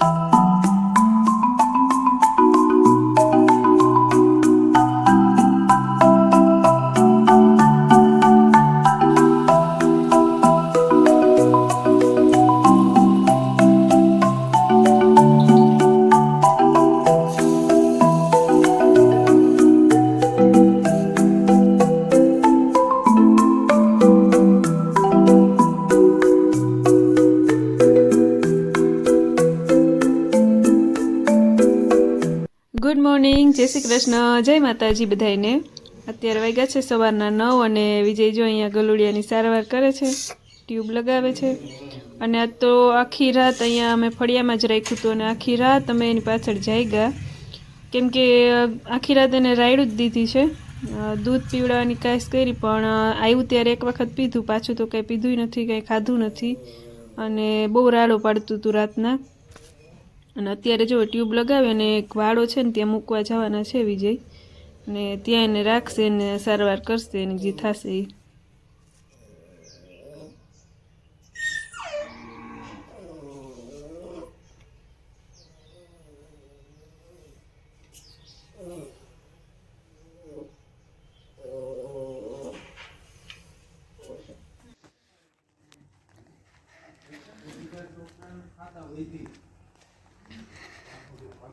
Podcast. Good morning જય શ્રી કૃષ્ણ. જય માતાજી બધાને અત્યારે વાગ્યા છે સવારના નવ અને વિજય જો અહીંયા ગલુડિયાની સારવાર કરે છે, ટ્યુબ લગાવે છે. અને આ તો આખી રાત અહીંયા અમે ફળિયામાં જ રાખ્યું હતું અને આખી રાત અમે એની પાછળ જાગ્યા કેમ કે આખી રાત એને રાયડું જ દીધી છે. દૂધ પીવડાવવાની કાંઈ કરી, પણ આવ્યું ત્યારે એક વખત પીધું. પાછું તો કંઈ પીધું નથી, કંઈ ખાધું નથી. અને બહુ રાડો પાડતું હતું રાતના. અને અત્યારે જો ટ્યુબ લગાવી અને એક વાળો છે ને ત્યાં મૂકવા જવાના છે વિજય. અને ત્યાં એને રાખશે ને સારવાર કરશે એની જે થશે એ. આ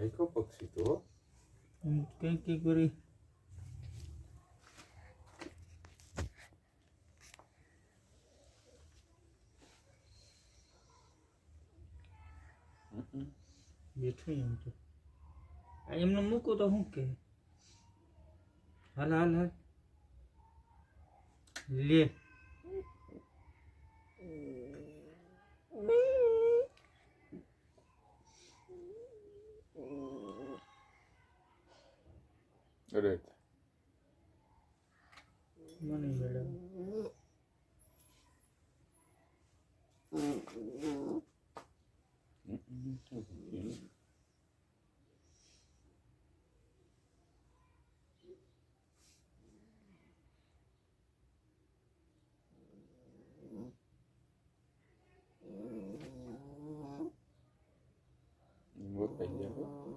તો કઈ કઈ કરી બેઠું એમ તો આ એમને મૂકો તો શું કે હાલ હાલ હાલ લે અરે મને મેડમ ગોતાઈ ગયા હો.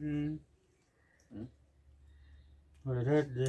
હમ હવે રેડ દે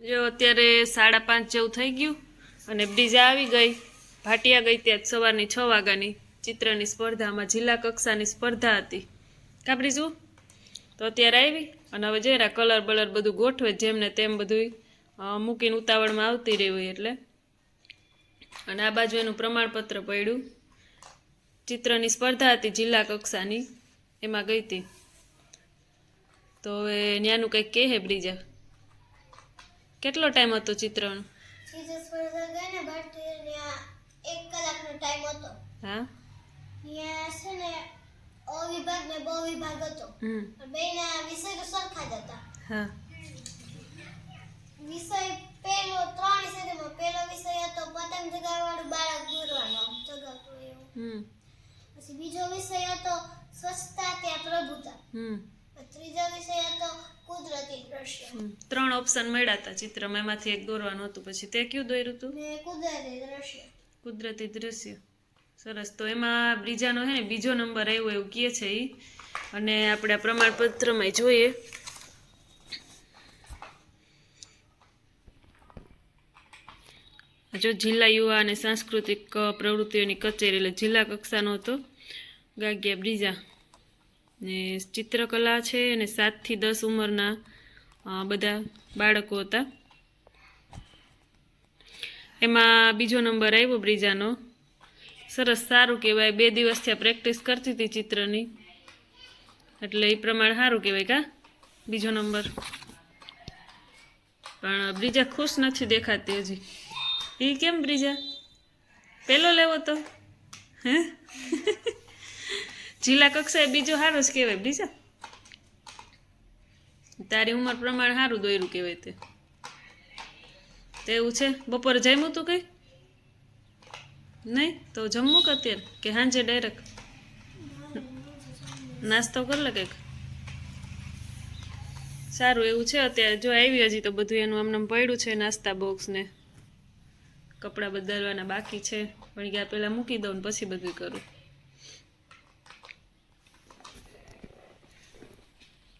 જો અત્યારે સાડા પાંચ જેવું થઈ ગયું અને બીજા આવી ગઈ. ભાટિયા ગઈ ત્યાં સવારની છ વાગ્યાની ચિત્રની સ્પર્ધામાં જિલ્લા કક્ષાની સ્પર્ધા હતી. કાપડી શું? તો અત્યારે આવી અને હવે જરા કલર બલર બધું ગોઠવે જેમને તેમ બધું મૂકીને ઉતાવળમાં આવતી રહેવી એટલે. અને આ બાજુ એનું પ્રમાણપત્ર પડ્યું. ચિત્રની સ્પર્ધા હતી જિલ્લા કક્ષાની, એમાં ગઈ હતી. તો હવે ન્યાનું કંઈક કહે બ્રીજા. કેટલો ટાઈમ હતો ચિત્રનો? ચીજ સ્પર્ધા ગઈ ને ભારતીય એક કલાકનો ટાઈમ હતો. હા? ત્યાં છે ને અ વિભાગ ને બ વિભાગ હતો. હમ. બેના વિષય તો સરખા જ હતા. હા. વિષય પહેલો ત્રણ વિષયમાં પહેલો વિષય હતો પતંગ ચગાવવાનું બાળક દોરવાનો એવું પછી બીજો વિષય હતો સ્વચ્છતા ત્યાં પ્રભુતા. હમ. ત્રીજો વિષય હતો કુદરતી દ્રશ્ય. ત્રણ ઓપ્શન મળ્યા હતા ચિત્રમાં. એમાંથી એક દોરવાનું હતું પછી તે કયું દોર્યું હતું કુદરતી દ્રશ્ય. કુદરતી સરસ. તો એમાં બ્રીજાનો હે ને બીજો નંબર આવ્યો એવું કહે છે એ અને આપણે આ પ્રમાણપત્રમાં જોઈએ. જો જિલ્લા યુવા અને સાંસ્કૃતિક પ્રવૃત્તિઓની કચેરી એટલે જિલ્લા કક્ષાનો હતો. ગાગ્યા બ્રીજા. ને ચિત્રકલા છે અને સાતથી દસ ઉંમરના બધા બાળકો હતા. એમાં બીજો નંબર આવ્યો બ્રીજાનો. સરસ સારું કહેવાય. બે દિવસથી આ પ્રેક્ટિસ કરતી હતી ચિત્રની. એટલે એ પ્રમાણે સારું કહેવાય કા? બીજો નંબર. પણ બ્રીજા ખુશ નથી દેખાતી હજી. એ કેમ બ્રીજા? પહેલો લેવો તો? હે? જિલ્લા કક્ષાએ બીજો સારો જ કહેવાય બ્રીજા તારી ઉંમર પ્રમાણે સારું દોર્યું કહેવાય તે. તે એવું છે? બપોરે જમ્યું તું કઈ? નહીં? તો જમવું કે અત્યારે? કે સાંજે ડાયરેક્ટ નાસ્તો કર લે કંઈક? સારું એવું છે અત્યારે. જો આવી હજી તો બધું એનું આમને પડ્યું છે, નાસ્તા બોક્સ ને. કપડાં બદલવાના બાકી છે. પણ ગયા પહેલાં મૂકી દઉં ને પછી બધું કરું.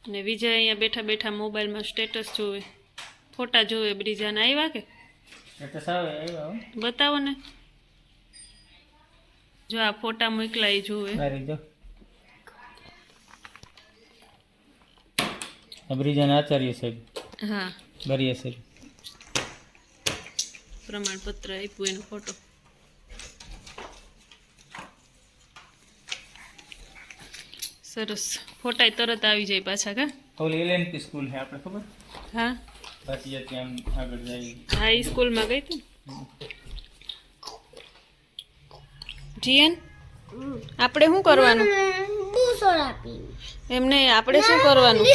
ને વિજય અહીંયા બેઠા બેઠા મોબાઈલમાં સ્ટેટસ જોવે. ફોટા જોવે બ્રિજાના. આવ્યા કે. બતાવો ને. જો આ ફોટા મોકલા એ જોવે. બ્રિજાના આચાર્ય સાહેબ. હા. બરિયા સાહેબ. પ્રમાણપત્ર આપ્યું એનો ફોટો. સરસ. ફોટા તરત આવી જાય પાછા કા? ઓલી એલએનપી સ્કૂલ છે આપણે ખબર? હા. પાછી ત્યાં આગળ જાય. હા એ સ્કૂલમાં ગઈ તું જીએન આપણે શું કરવાનું? એમને આપણે શું કરવાનું?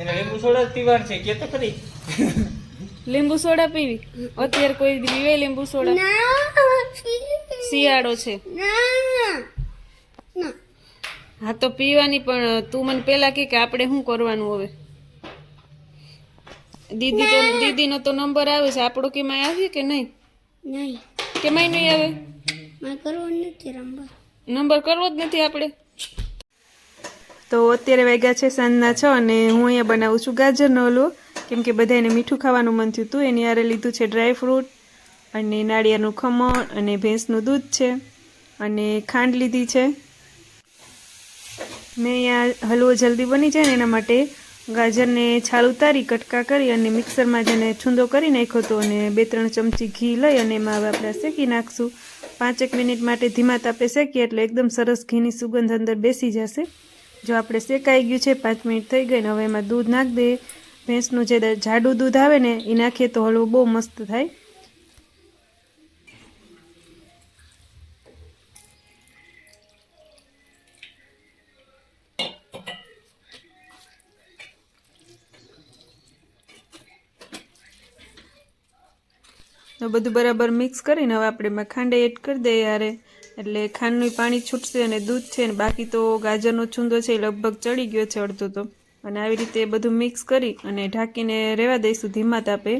એને લીંબુ સોડા જ પીવાનું છે કે તો ખરી. લીંબુ સોડા પીવી? અત્યારે કોઈ પીવે લીંબુ સોડા? શિયાળો છે. હા તો પીવાની પણ તું મને પેલા કે કે આપણે શું કરવાનું હવે? દીદી તો દીદીનો તો નંબર આવે છે. આપણો કેમાંય આવ્યો કે નહીં? નહીં. કેમાંય નહીં આવે? મારે નથી રમવા નંબર કરવો જ નથી આપણે. તો અત્યારે વાગ્યા છે સાંજના છ અને હું અહીંયા બનાવું છું ગાજરનો લો કેમ કે બધાને મીઠું ખાવાનું મન થયું હતું એની હારે લીધું છે ડ્રાય ફ્રૂટ અને નાળિયાનું ખમણ અને ભેંસનું દૂધ છે. અને ખાંડ લીધી છે. મેં અહીંયા હલવો જલ્દી બની જાય ને એના માટે ગાજરને છાલ ઉતારી, કટકા કરી અને મિક્સરમાં જેને છૂંદો કરી નાખ્યો હતો અને બે ત્રણ ચમચી ઘી લઈ અને એમાં હવે આપણે શેકી નાખશું. પાંચેક મિનિટ માટે ધીમા તાપે શેકીએ એટલે એકદમ સરસ ઘીની સુગંધ અંદર બેસી જશે. જો આપણે શેકાઈ ગયું છે, પાંચ મિનિટ થઈ ગઈ ને હવે એમાં દૂધ નાખ દે. ભેંસનું જે જાડું દૂધ આવે ને એ નાખીએ તો હલવો બહુ મસ્ત થાય. બધું બરાબર મિક્સ કરીને હવે આપણે એમાં ખાંડ એડ કરી દઈએ યારે એટલે ખાંડનું પાણી છૂટશે અને દૂધ છે ને બાકી તો ગાજરનો છૂંદો છે એ લગભગ ચડી ગયો છે અડધો તો. અને આવી રીતે બધું મિક્સ કરી અને ઢાંકીને રહેવા દઈશું ધીમા તાપે.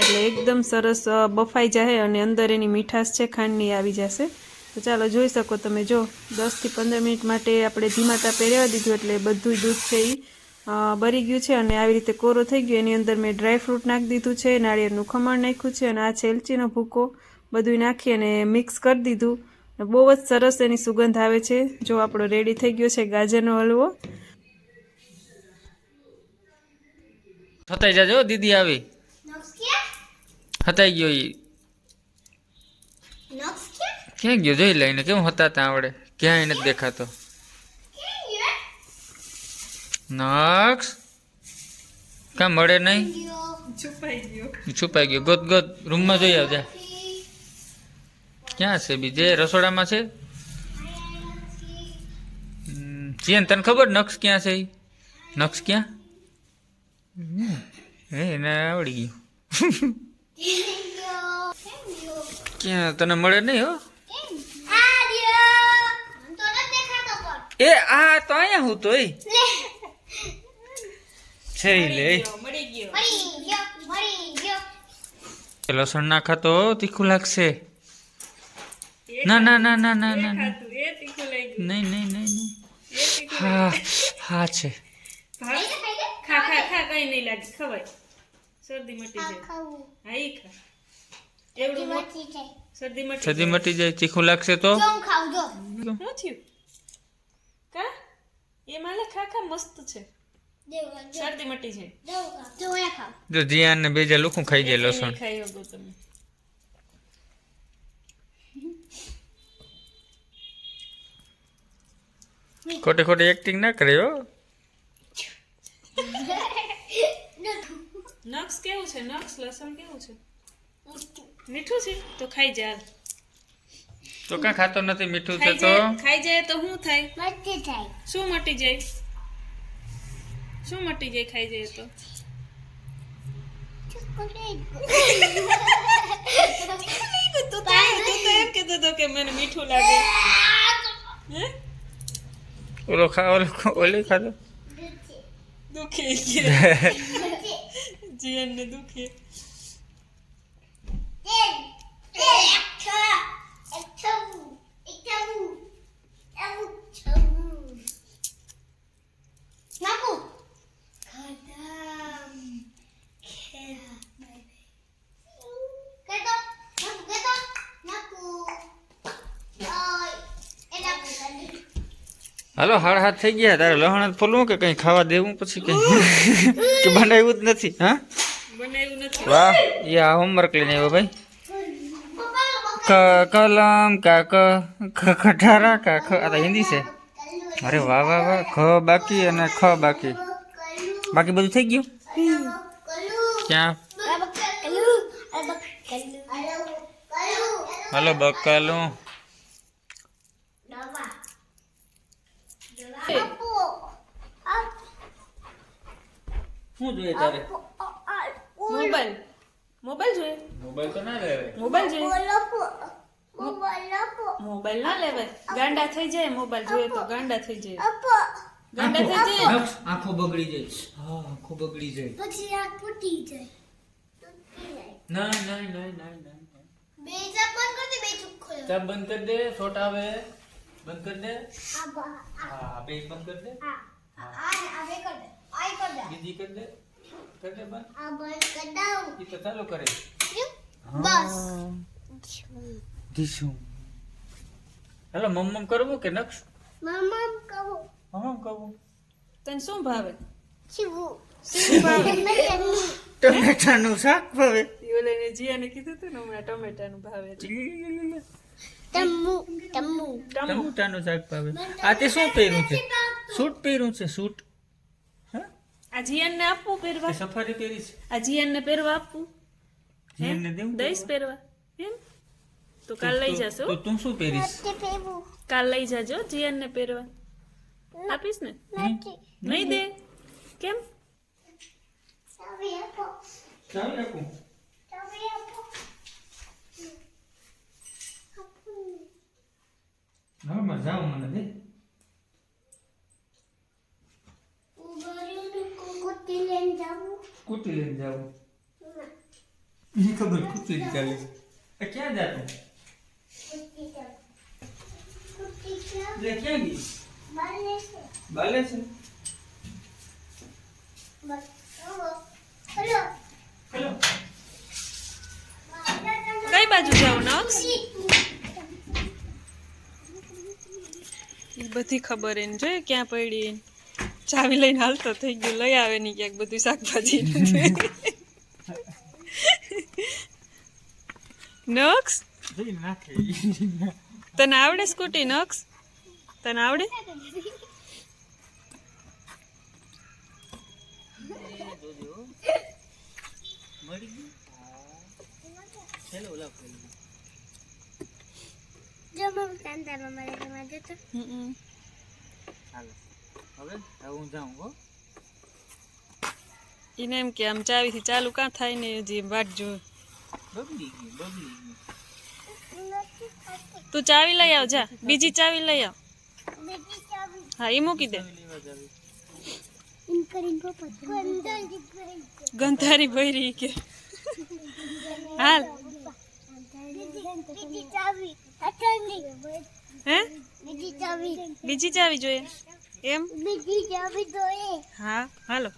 એટલે એકદમ સરસ બફાઈ જાય અને અંદર એની મીઠાશ છે ખાંડની આવી જશે. તો ચાલો જોઈ શકો તમે જો. દસથી પંદર મિનિટ માટે આપણે ધીમા તાપે રહેવા દીધું એટલે બધું દૂધ છે એ બરી ગયું છે અને આવી રીતે કોરો થઈ ગયો. એની અંદર મેં ડ્રાય ફ્રૂટ નાખી દીધું છે નાળિયેરનું ખમણ નાખ્યું છે અને આ છે એલચીનો ભૂકો. બધું નાખી અને મિક્સ કરી દીધું. અને બહુ જ સરસ એની સુગંધ આવે છે. જો આપણો રેડી થઈ ગયો છે ગાજરનો હલવો. હતાઈ જાજો દીદી આવી. હતાઈ ગયો ઈ. ક્યાં ગયો? જોઈ લઈને કેમ હતા ત્યાં આવડે? ક્યાંય નથી દેખાતો. નક્ષ ક્યાં મળે નહીં? છુપાઈ ગયો. છુપાઈ ગયો. ગોત ગોત. રૂમમાં જોઈ આવજા. ક્યાં છે બીજે? રસોડામાં છે? જીએન તને ખબર નક્ષ ક્યાં છે ઈ? નક્ષ ક્યાં? હે એને આવડી ગયું. ક્યાં? તને મળે નહીં હો? એ આ તો અહીંયા હું તોય. છે લે. મળી ગયો લસણ નાખા તો તીખું લાગશે. ના ના ના ના ના ના ના. ખાતું એ તીખું નહીં નહીં નહીં નહીં. હા હા છે. ખા ખા ખા કઈ નહીં લાગે ખવાય. શરદી મટી જાય. હા ઈ ખા. એવડું મોટું શરદી મટી સદી મટી જાય તીખું લાગશે તો? ખાવ જો શું થયું? કા? એ માલે ખા ખા મસ્ત છે. શરદી મટી છે. જો એ ખાવ જો જીયાન ને બેજા લુખું ખાઈ જાય લસણ ખાઈ શકો તમે. ખોટી ખોટી એક્ટિંગ ના કરે હો. નક્સ કેવું છે? નક્સ લસણ કેવું છે? મીઠું. છે? તો ખાઈ જાય. તો કાં ખાતો નથી મીઠું છે ખાઈ તો? જાય ખાઈ જાય તો શું થાય? મટી થાય શું મટી જાય? શું મટી જાય ખાઈ જાય તો? તું તો તું તો એમ કહેતો હતો કે મને મીઠું લાગે. હે? ઓલો ખા ઓલો ઓલી ખાધો? દુખી ગયા. જીવન ને દુખી હાલો હાડ હાથ થઈ ગયા. તારે લહણ ફોલવું કે કઈ ખાવા દેવું પછી કઈ? કે બનાવ્યું જ નથી હા? વાહ એ આ હોમવર્ક લઈને આવ્યો ભાઈ. ક કલમ કા ક ખ ખટારા કા ખ આ તો હિન્દી છે. અરે વાહ વાહ વાહ ખ બાકી અને ખ બાકી. બાકી બધું થઈ ગયું? ક્યાં? હાલો બકાલું. શું જોઈએ તારે? મોબાઈલ. મોબાઈલ જોઈએ. મોબાઈલ તો ના લેવાય. મોબાઈલ જોઈએ. મોબાઈલ ના લેવાય. ગાંડા થઈ જાય મોબાઈલ જોઈએ તો ગાંડા થઈ જાય. ગાંડા થઈ જાય. આંખો બગડી જાય. હા આંખો બગડી જાય. પછી આંખ તૂટી જાય. ના ના ના ના ના બે ચાપ બંધ કરી દે બે ચૂપ ખોલ ચાપ બંધ કરી દે છોટા આવે. બંધ કરી દે. હા બે બંધ કરી દે. આ આ ને આ બે કર દે. આ કર દે. બીજી કરી દે. કરી દે બંધ. આ બંધ કર દઉં. ઈ તો ચાલુ કરે. બસ. ધીસું. હેલો મમ્મમ કરવું કે નક્ષ મમ્મા કહો. મમ્મમ કરવું તને શું ભાવે? શિવું ટમેટાનું શાક ભાવે. ઓલાને જીયાને કીધું હતું ને હમણાં ટમેટાનું ભાવે. ટમેટાનું શાક ભાવે. આ તે શું પહેર્યું છે? સૂટ પહેર્યું છે સૂટ. હા? આ જીયાનને આપવું પહેરવા? સફારી પહેરી છે. આ જીયાનને પહેરવા આપવું? જીયાનને દેવું? દઈશ પહેરવા? એમ? તો કાલ લઈ જાશો તો તું શું પહેરીશ? કાલ લઈ જાજો જીયાનને પહેરવા. આપીશ ને? નહીં દે. કેમ? ચાવી આપો. ચાવી રાખું ચાવી આપો હવે મજા જાઓ મને દે. કુકુટી લઈને જાવું લઈને મને ખબર કુટી ચાલે છે? આ ક્યાં જાતું ક્યાં? ગઈ? બાલે છે. કઈ બાજુ જાવ નક્ષ ઈ બધી ખબર એને. જોઈએ ક્યાં પડી. ચાવી લઈને હાલતો થઈ ગયો, લઈ આવે નહીં ક્યાંક બધું શાકભાજી. નક્સ? તને આવડે સ્કૂટી, નક્સ? તને આવડે? જો મમ તાંતામાં મળે તમારે જોતો હમ. હાલો. હવે હવે હું જાઉં હો. એને એમ કે આમ ચાવીથી ચાલુ કાં થાય ને હજી વાટ જો. તું ચાવી લઈ આવ જા. બીજી ચાવી લઈ આવ. હા એ મૂકી દે. ગંધારી ભરી કે. હાલ. બીજી ચાવી. હે? બીજી ચાવી બીજી ચાવી જોઈએ. એમ? બીજી ચાવી જોઈએ. હા હાલો.